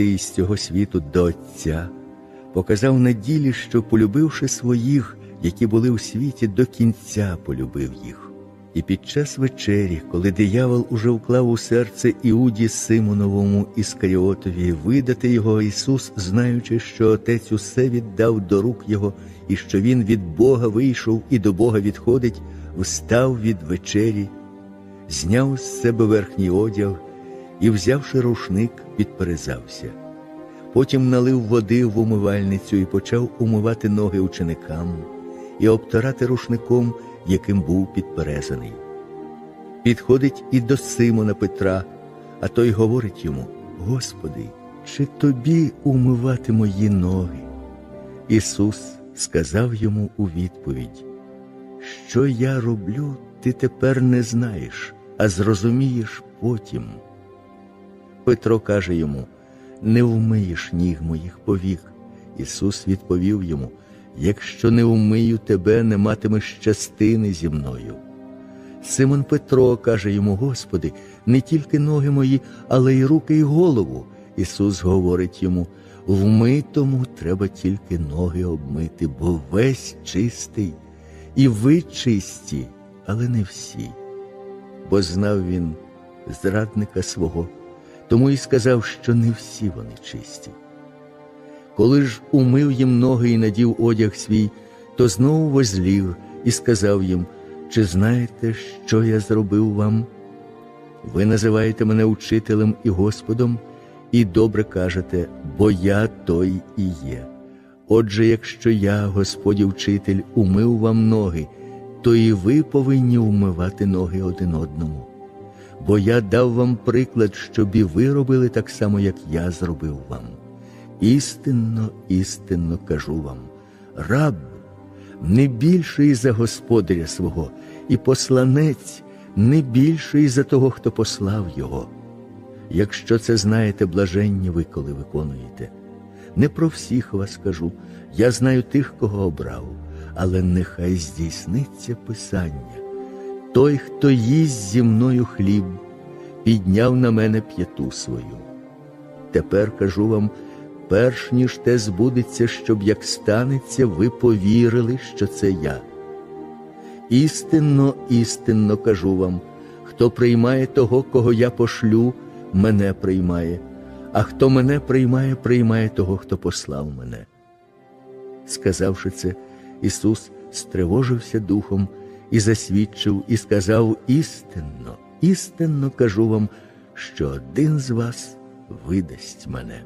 святий з цього світу до Отця, показав на ділі, що, полюбивши своїх, які були у світі, до кінця полюбив їх. І під час вечері, коли диявол уже вклав у серце Іуді Симоновому Іскаріотові видати його Ісус, знаючи, що Отець усе віддав до рук Його, і що Він від Бога вийшов і до Бога відходить, встав від вечері, зняв з себе верхній одяг і, взявши рушник, підперезався. Потім налив води в умивальницю і почав умивати ноги ученикам і обтирати рушником, яким був підперезаний. Підходить і до Симона Петра, а той говорить йому: Господи, чи тобі умивати мої ноги? Ісус сказав йому у відповідь: Що я роблю, ти тепер не знаєш, а зрозумієш потім. Петро каже йому: Не вмиєш ніг моїх повік. Ісус відповів йому: Якщо не вмию тебе, не матимеш частини зі мною. Симон Петро каже йому: Господи, не тільки ноги мої, але й руки, і голову. Ісус говорить йому: вмитому треба тільки ноги обмити, бо весь чистий, і ви чисті, але не всі. Бо знав він зрадника свого, тому і сказав, що не всі вони чисті. Коли ж умив їм ноги і надів одяг свій, то знову возлів і сказав їм, чи знаєте, що я зробив вам? Ви називаєте мене учителем і Господом, і добре кажете, бо я той і є. Отже, якщо я, Господь вчитель, умив вам ноги, то і ви повинні вмивати ноги один одному. Бо я дав вам приклад, щоб і ви робили так само, як я зробив вам. Істинно, істинно кажу вам, раб не більший за господаря свого, і посланець не більший за того, хто послав його. Якщо це знаєте, блаженні ви, коли виконуєте. Не про всіх вас кажу, я знаю тих, кого обрав, але нехай здійсниться Писання. Той, хто їсть зі мною хліб, підняв на мене п'яту свою. Тепер кажу вам, перш ніж те збудеться, щоб як станеться, ви повірили, що це я. Істинно, істинно кажу вам, хто приймає того, кого я пошлю, мене приймає, а хто мене приймає, приймає того, хто послав мене. Сказавши це, Ісус стривожився духом і засвідчив, і сказав істинно, істинно кажу вам, що один з вас видасть мене.